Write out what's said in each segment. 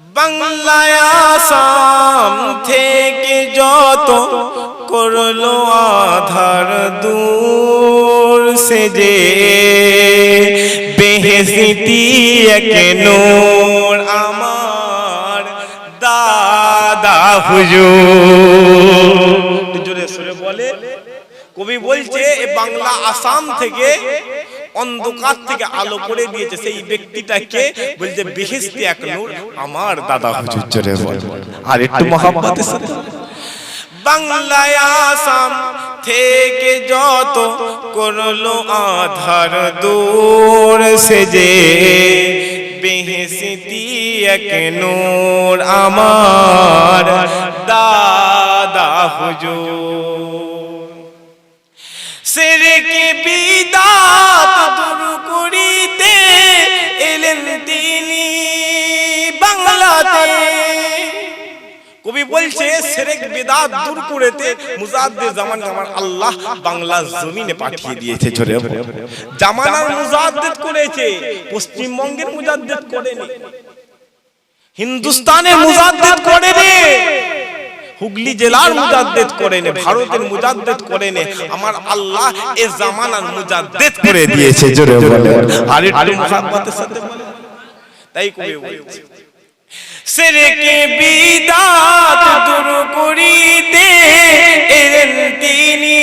বাংলায় আসাম থেকে যত করল আধার দূর সে যে বেহেসিতি এক নূর আমার দাদা হুজুর। জোরে বলে। কবি বলছে বাংলা আসাম থেকে অন্ধকার থেকে আলো করে দিয়েছে সেই ব্যক্তিটাকে বলছে বেহেস্তি এক নূর আমার দাদা হুজুর। জোরে বল আর একটু মহাব্বতের সাথে। বাংলায় আসাম থেকে যত করল আধার দূর সে যে বেহেসিতি এক নূর আমার দাদা হুজুর। বলছে, সেরেক দূর করেতে মুজাদ্দে জামান আল্লাহ বাংলা জমিনে পাঠিয়ে দিয়েছে জোরে জামানার মুজাদ্দেদ করেছে, পশ্চিমবঙ্গের মুজাদ্দেদ করেনি। মুজাদ্দেদ করেনি। হুগলি জেলার মুজাদ্দেদ করে নে ভারতের মুজাদ্দেদ করে নে আমার আল্লাহ এ জামানার মুজাদ্দেদ করে দিয়েছে জোরে বলে আর একটু সাথে বলে। তাই কবি বলছে সেরেকে বিদাত দূর করিতে এলেন তিনি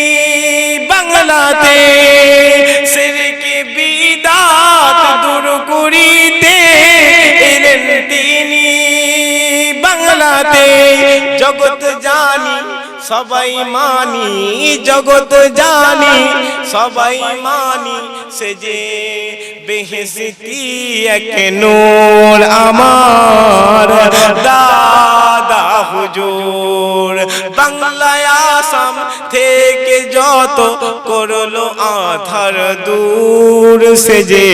বাংলাতে। সেরেকে বিদাত দূর করিতে এলেন তিনি বাংলাতে। জগৎ জানি, সবাই মানি, জগৎ জানি, সবাই মানি, সে যে বেহেসিতি এক নূর আমার। দাদা হুজুর বাংলায় আসাম থেকে যত করল আধার দূর, সে যে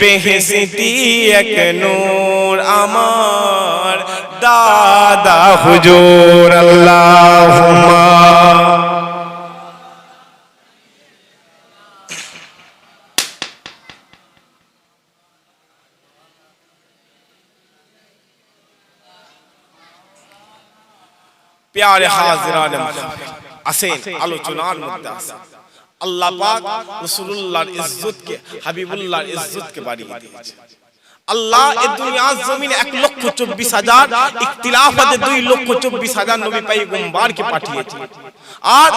বেহেসিতি এক নূর আমার। দাদা হুজুর, আল্লাহুম্মা। প্যারে হাজিরান আসেন। আলোচনার মধ্যে আসেন। আল্লাহ পাক রাসূলুল্লাহর ইজ্জতকে হাবিবুল্লাহর ইজ্জতকে বাড়িয়ে দিয়েছে আল্লাহ এ দুনিয়ার জমিনে এক লক্ষ চব্বিশ হাজার ইখতিলাফাতে দুই লক্ষ চব্বিশ হাজার নবী পাইগম্বারকে পাঠিয়েছে আর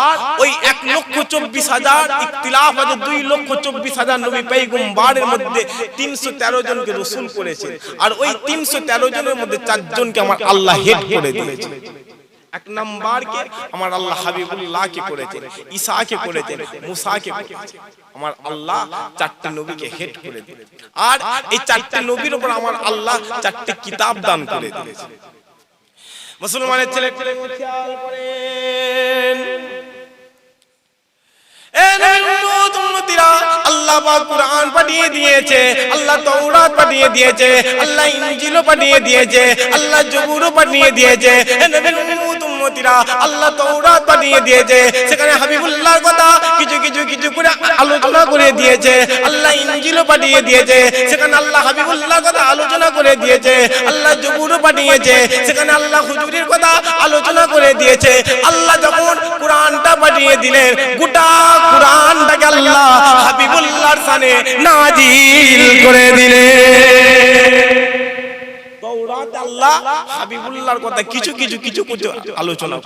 ওই এক লক্ষ চব্বিশ হাজার ইখতিলাফাতে দুই লক্ষ চব্বিশ হাজার নবী পাইগম্বারের মধ্যে তিনশো তেরো জনকে রসুল করেছে আর ওই তিনশো তেরো জনের মধ্যে চারজনকে আমার আল্লাহ হেড করে দিয়েছে এক নাম্বারকে আমার আল্লাহ হাবিবুল্লাহকে করেছেন, ঈসাকে করেছেন, মুসাকে করেছেন। আমার আল্লাহ চারটি নবীকে হেড করে দিয়েছেন আর এই চারটি নবীর উপর আমার আল্লাহ চারটি কিতাব দান করে দিয়েছেন। মুসলমানের ছেলে খেয়াল করেন আল্লাহ কুরআন পাঠিয়ে দিয়েছে, আল্লাহ তাওরাত পাঠিয়ে দিয়েছে, আল্লাহ ইনজিলও পাঠিয়ে দিয়েছে, আল্লাহ পাঠিয়ে দিয়েছে। উম্মতিরা আল্লাহ তাওরাত পাঠিয়ে দিয়েছে। সেখানে হাবিবুল্লাহর কথা কিছু কিছু কিছু করে আলোচনা করে দিয়েছে। আল্লাহ ইনজিলও পাঠিয়ে দিয়েছে। সেখানে আল্লাহ হাবিবুল্লাহর কথা আলোচনা করে দিয়েছে। আল্লাহ জবুরও পাঠিয়েছে সেখানে আল্লাহ হুজুরের কথা আলোচনা করে দিয়েছে। আল্লাহ যখন কোরআনটা পাঠিয়ে দিলেন, গোটা কোরআনটাকে আল্লাহ হাবিবুল্লাহর সানে নাজিল করে দিলেন। আলোচনা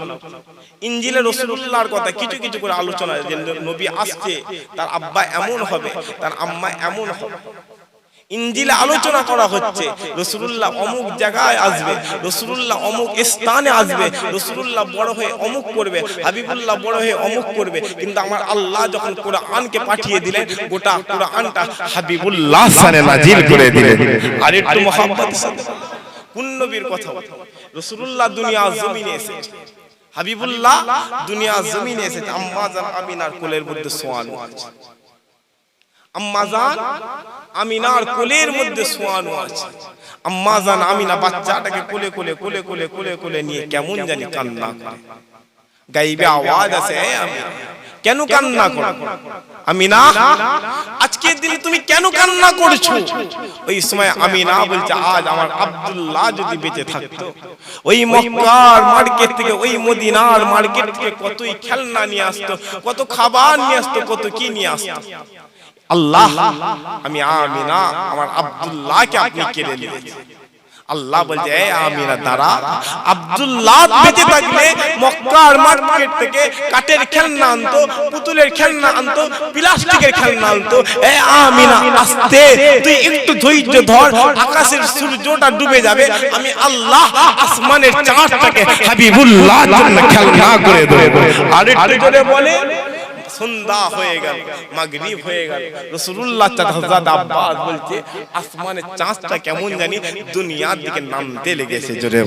তার আব্বা এমন হবে, তার আম্মা এমন হবে। ইঞ্জিলে আলোচনা করা হচ্ছে রসুল্লাহ অমুক জায়গায় আসবে রসুল্লাহ অমুক স্থানে আসবে রসুল্লাহ বড় হয়ে অমুক করবে, হাবিবুল্লাহ বড় হয়ে অমুক করবে, কিন্তু আমার আল্লাহ যখন কোরআনকে পাঠিয়ে দিলেন, গোটা কোরআনটা হাবিবুল্লাহ করে দিলেন। আর একটু কোন নবীর কথা। রসুল্লাহ দুনিয়া জমিনে এসেছে হাবিবুল্লাহ দুনিয়া জমিনে এসেছে আম্মা জান আমিনার কোলের মধ্যে সোয়ানো আছে। আম্মাজান আমিনার কোলের মধ্যে শোয়ানো আছে। আম্মাজান আমিনা বাচ্চাটাকে কোলে কোলে কোলে কোলে কোলে কোলে নিয়ে কেমন জানি কান্না গাইবে আওয়াজ আছে আমিনা কেন কান্না করো? আমি না আজকের দিনে তুমি কেন কান্না করছ? ওই সময় আমি না বলছে আজ আমার আব্দুল্লাহ যদি বেঁচে থাকতো ওই মক্কার মার্কেট থেকে ওই মদিনার মার্কেট থেকে কতই খেলনা নিয়ে আসতো কত খাবার নিয়ে আসতো কত কি নিয়ে আসতো? আল্লাহ আমি আমিনা আমার আব্দুল্লাহকে আপনি কেড়ে নিয়েছেন আল্লাহ বলছে "এ আমিনা দাঁড়া আব্দুল্লাহ বেঁচে থাকলে মক্কার মার্কেট থেকে কাঠের খেলনা আনতো পুতুলের খেলনা আনতো প্লাস্টিকের খেলনা আনতো এ আমিনা আস্তে তুই একটু ধৈর্য ধর আকাশের সূর্যটা ডুবে যাবে আমি আল্লাহ আসমানের চাঁদটাকে হাবিবুল্লাহ জন্য খেলনা করে দেবো আর একটু জোরে বলে সন্ধ্যা হয়ে গেল মাগরিব হয়ে গেল রসুল্লাহ হযরত আব্বাস বলছে আসমানের চাঁদটা কেমন জানি দুনিয়ার দিকে নামতে লেগেছে জোরে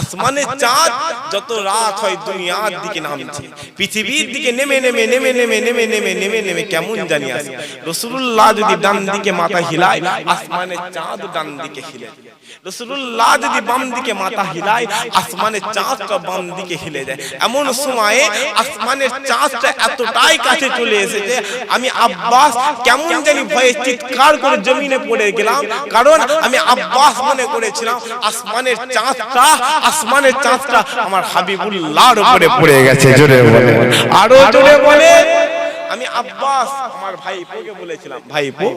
আসমানের চাঁদ যত রাত হয় দুনিয়ার দিকে নামছে পৃথিবীর দিকে নেমে নেমে নেমে নেমে নেমে নেমে নেমে নেমে কেমন জানি আসে রসুল্লাহ যদি ডান দিকে মাথা হিলায় আসমানের চাঁদ ডান দিকে হিলে রসুল্লাহ যদি বাম দিকে মাথা হিলায় আসমানের চাঁদটা বাম দিকে হিলে যায় এমন সময়ে আসমানের চাঁদটা এতটাই কাছে চলে এসেছে। আমি আব্বাস কেমন জানি ভয়ে চিৎকার করে জমিনে পড়ে গেলাম। কারণ আমি আব্বাস মনে করেছিলাম আসমানের চাঁদটা আসমানের চাঁদটা আমার হাবিবুল্লাহর উপরে পড়ে গেছে জোরে বলে। আরও জোরে বলে আমি আব্বাস আমার ভাইপোকে বলেছিলাম ভাইপো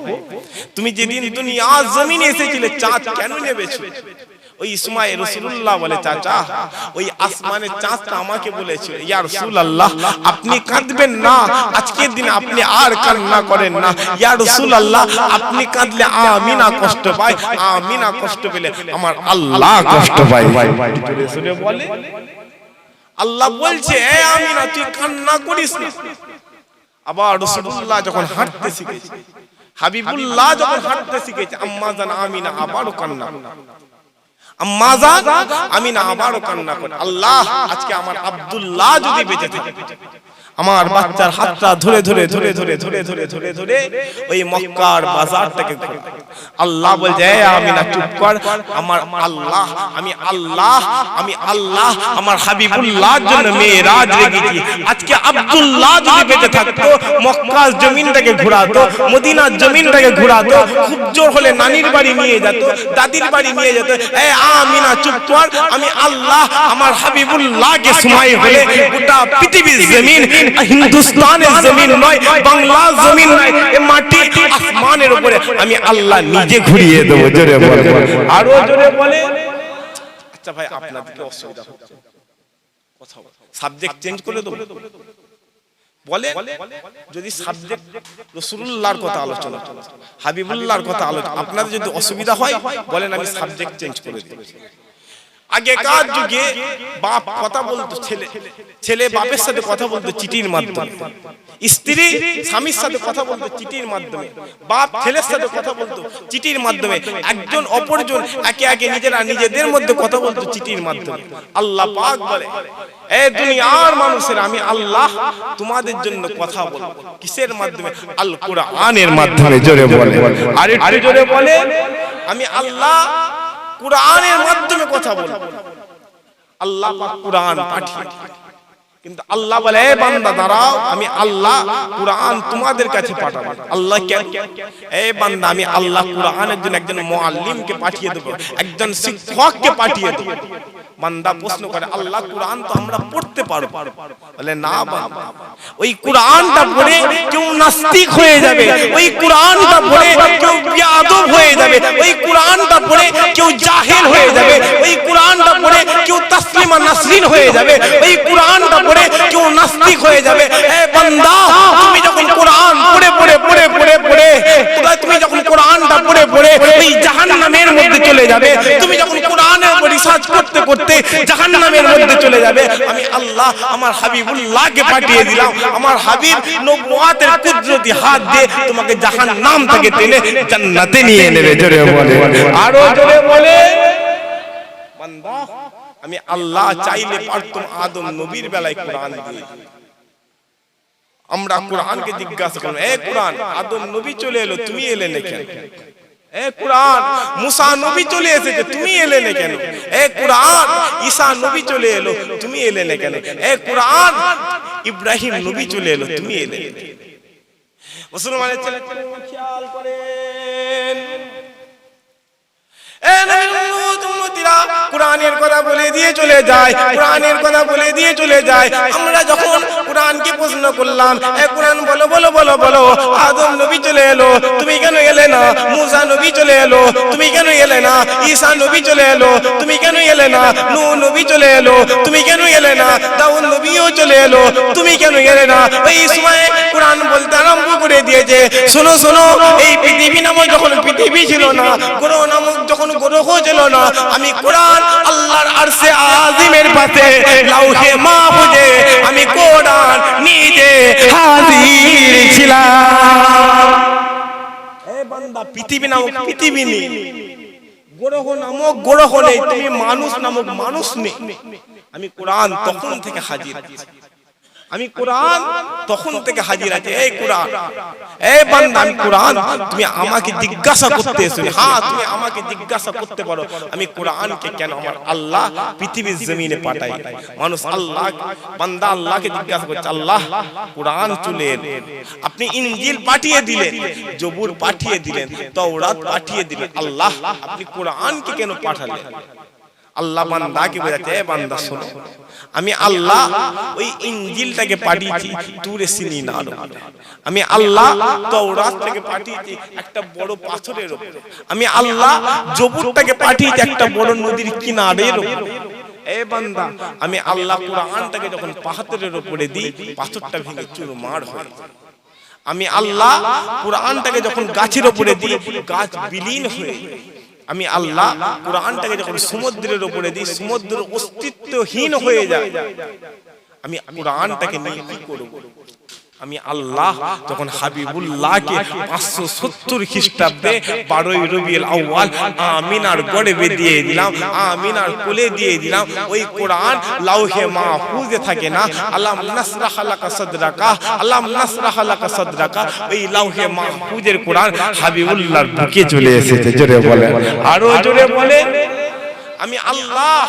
তুমি যেদিন দুনিয়া জমিনে এসেছিলে চাঁদ কেন নেবেছো? ওই সময় রসুল্লাহ বলে চাচা, ওই আসমানের চাঁদটা আমাকে বলেছিল, ইয়া রসুল্লাহ আপনি কাঁদবেন না, আজকের দিন আপনি আর কান্না করেন না। ইয়া রসুল্লাহ আপনি কাঁদলে আমি না কষ্ট পাই আমি না কষ্ট পেলে আমার আল্লাহ কষ্ট শুনে বলে আল্লাহ বলছে, এ আমি না তুই কান্না করিস না। আবার রসুল্লাহ যখন হাঁটতে শিখেছে, হাবিবুল্লাহ যখন হাঁটতে শিখেছে, আম্মা জান, আমিনা আবারও কান্না আম্মা আমি না আবারও কান্না করি। আল্লাহ আজকে আমার আব্দুল্লাহ যদি বেঁচে থাকে। আমার বাচ্চার হাতটা ধরে ধরে ধরে ধরে ধরে ধরে ধরে ধরে ওই মক্কার বাজারটাকে। আল্লাহ বলছে "এ আমিনা চুপ কর আমার আল্লাহ আমি আল্লাহ আমি আল্লাহ আমার হাবিবুল্লাহর জন্য মেয়েরাজ রেখেছি আজকে আব্দুল্লাহ যদি বেঁচে থাকতো মক্কার জমিনটাকে ঘোরাতো মদিনার জমিনটাকে ঘোরাতো খুব জোর হলে নানির বাড়ি নিয়ে যেত দাদির বাড়ি নিয়ে যেত এ আমিনা চুপ কর আমি আল্লাহ আমার হাবিবুল্লাহকে সময় হলে গোটা পৃথিবীর জমিন হিন্দুস্তানের জমিন নয় বাংলার জমিন নয় মাটি আসমানের উপরে। আমি আল্লাহ নিজে ঘুরিয়ে দেবো জোরে বলে আরও জোরে বলে আচ্ছা ভাই আপনাদেরকে অসুবিধা হচ্ছে। কথা সাবজেক্ট চেঞ্জ করে দেবো। বলে যদি সাবজেক্ট রসুল্লাহর কথা আলোচনা হাবিবুল্লাহর কথা আলোচনা আপনাদের যদি অসুবিধা হয় বলেন আমি সাবজেক্ট চেঞ্জ করে দিই। আগেকার যুগে বাপ কথা বলতো ছেলে ছেলে বাপের সাথে কথা বলতো চিঠির মাধ্যমে। স্ত্রী স্বামীর সাথে কথা বলতো চিঠির মাধ্যমে। বাপ ছেলের সাথে কথা বলতো চিঠির মাধ্যমে। একজন অপরজন একে একে নিজেরা নিজেদের মধ্যে কথা বলতো চিঠির মাধ্যমে। আল্লাহ পাক বলে এ দুনিয়ার মানুষের আমি আল্লাহ তোমাদের জন্য কথা বলব। কিসের মাধ্যমে? আল কোরআনের মাধ্যমে। জোরে বলে আর একটু জোরে বলে আমি আল্লাহ কোরআনের মাধ্যমে কথা বলব আল্লাহ কোরআন পাঠিয়ে কিন্তু আল্লাহ বলে বান্দা, দাঁড়াও, আমি আল্লাহ কোরআন তোমাদের কাছে পাঠাবো। আল্লাহ কেন এ বান্দা, আমি আল্লাহ কোরআনের জন্য একজন মুআল্লিমকে পাঠিয়ে দেবো, একজন শিক্ষককে পাঠিয়ে দেবো। বান্দা প্রশ্ন করে, আল্লাহ, কোরআন তো আমরা পড়তে পারব। বলে, না বান্দা, ওই কোরআনটা পড়ে কেউ নাস্তিক হয়ে যাবে, ওই কোরআনটা পড়ে কেউ বেয়াদব হয়ে যাবে, ওই কোরআনটা পড়ে কেউ জাহেল হয়ে যাবে, ওই কোরআনটা পড়ে কেউ তাসলিমা নাসরিন হয়ে যাবে, ওই কোরআনটা পড়ে কেউ নাস্তিক হয়ে যাবে। বান্দা তুমি যখন কোরআন পড়ে পড়ে পড়ে পড়ে পড়ে তুমি যখন কোরআনটা পড়ে পড়ে ওই জাহান্নামের মধ্যে চলে যাবে। তুমি যখন কোরআনের উপর রিসার্চ করতে করতে জাহান্নামের মধ্যে চলে যাবে। আমি আল্লাহ আমার হাবিবুল্লাহকে পাঠিয়ে দিলাম। আমার হাবিব নবুয়াতের কুদরতি হাত দিয়ে তোমাকে জাহান্নাম থেকে টেনে জান্নাতে নিয়ে নেবে। জোরে বলে। আরও জোরে বলে। বান্দা আমি আল্লাহ চাইলে পারতাম আদম নবীর বেলায় কোরআন দিয়ে। আমরা কোরআনকে জিজ্ঞাসা করলাম এ কোরআন আদম নবী চলে এলো তুমি এলে না কেন? এ কুরআন মুসা নবী চলে এসেছে তুমি এলে না কেন? এ কুরআন ঈসা নবী চলে এলো তুমি এলে না কেন? এ কুরআন ইব্রাহিম নবী চলে এলো তুমি এলে মুসলমানের ছেলে খেয়াল করেন। এ উম্মতিরা কোরআনের কথা বলে দিয়ে চলে যায়, কোরআনের কথা বলে দিয়ে চলে যায়। আমরা যখন কোরআনকে প্রশ্ন করলাম, এ কোরআন বলো বলো বলো বলো, আদম নবী চলে এলো, তুমি কেন এলে না? মুসা নবী চলে এলো, তুমি কেন এলে না? ঈসা নবী চলে এলো, তুমি কেন এলে না? নূহ নবী চলে এলো, তুমি কেন এলে না? দাউদ নবীও চলে এলো, তুমি কেন এলে না? ওই সময় কোরআন বলতে আরম্ভ দিয়েছে শোনো শোনো, এই পৃথিবী নামক যখন পৃথিবী ছিল না, গ্রহ নামক যখন গ্রহ ছিল না, আমি কোরআন আল্লাহর আরশে আজিমের পাশে, লাউহে মাহফুজে আমি কোরআন নিজে হাজির ছিলাম। এ বান্দা, পৃথিবী নামক পৃথিবী নেই। গ্রহ নামক গ্রহ নেই, তুমি মানুষ নামক মানুষ নেই। আমি কোরআন তখন থেকে হাজির। আমি কোরআন তখন থেকে হাজির আছে। এই কোরআন। এই বান্দা, আমি কোরআন, তুমি আমাকে জিজ্ঞাসা করতে এসো হ্যাঁ তুমি আমাকে জিজ্ঞাসা করতে পারো। আমি কোরআনকে কেন আমার আল্লাহ পৃথিবীর জমিনে পাঠাই মানুষ আল্লাহ, বান্দা আল্লাহকে জিজ্ঞাসা করছে, আল্লাহ, কোরআন চলে। আপনি ইনজিল পাঠিয়ে দিলেন জবুর পাঠিয়ে দিলেন, তওরাত পাঠিয়ে দিলেন। আল্লাহ, আপনি কোরআনকে কেন পাঠালেন? আল্লাহ বান্দাকে "এ বান্দা শোনো। আমি আল্লাহ ওই ইনজিলটাকে পাঠিয়েছি তুরে সিনি না আমি আল্লাহ তওরাতটাকে পাঠিয়েছি একটা বড় পাথরের উপরে। আমি আল্লাহ জবুরটাকে পাঠিয়েছি একটা বড় নদীর কিনারের উপরে। এ বান্দা আমি আল্লাহ কোরআনটাকে যখন পাথরের উপরে দিই পাথরটা ভেঙে চুরমার হয়। আমি আল্লাহ কোরআনটাকে যখন গাছের উপরে দিই গাছ বিলীন হয়ে যায়। আমি আল্লাহ কোরআনটাকে যখন সমুদ্রের উপরে দিই সমুদ্র অস্তিত্বহীন হয়ে যায়। আমি কোরআনটাকে নিয়ে কি করব? আমি আল্লাহ যখন হাবিবুল্লাহকে পাঁচশো সত্তর খ্রিস্টাব্দে বারোই রবিউল আউ্বাল আমিনার গড়ে দিয়ে দিলাম আমিনার কোলে দিয়ে দিলাম। ওই কোরআন লাউহে মাহফুজে থাকে না। আল্লাহ নাসরাহ লাকা সাদরাকা, আল্লাহ নাসরাহ লাকা সদরাকা। ওই লাউহে মাহফুজের কোরআন হাবিবুল্লাহর বুকে চলে এসেছে, জোরে বলে আরও জোরে বলে আমি আল্লাহ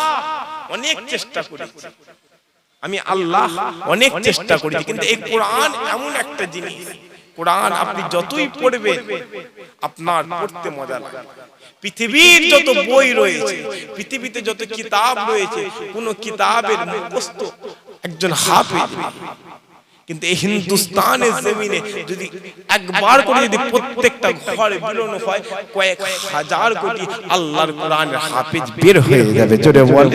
অনেক চেষ্টা করেছি আমি আল্লাহ অনেক চেষ্টা করেছি কিন্তু এই কোরআন এমন একটা জিনিস। কোরআন আপনি যতই পড়বেন আপনার পড়তে মজা লাগে। পৃথিবীর যত বই রয়েছে পৃথিবীতে যত কিতাব রয়েছে কোন কিতাবের মুখস্থ একজন হাফেজ। কিন্তু এই হিন্দুস্তানের জমিনে যদি একবার করে যদি প্রত্যেকটা ঘরে বিলোনো হয় কয়েক হাজার কোটি আল্লাহর কোরআনের হাফেজ বের হয়ে যাবে। জোরে বল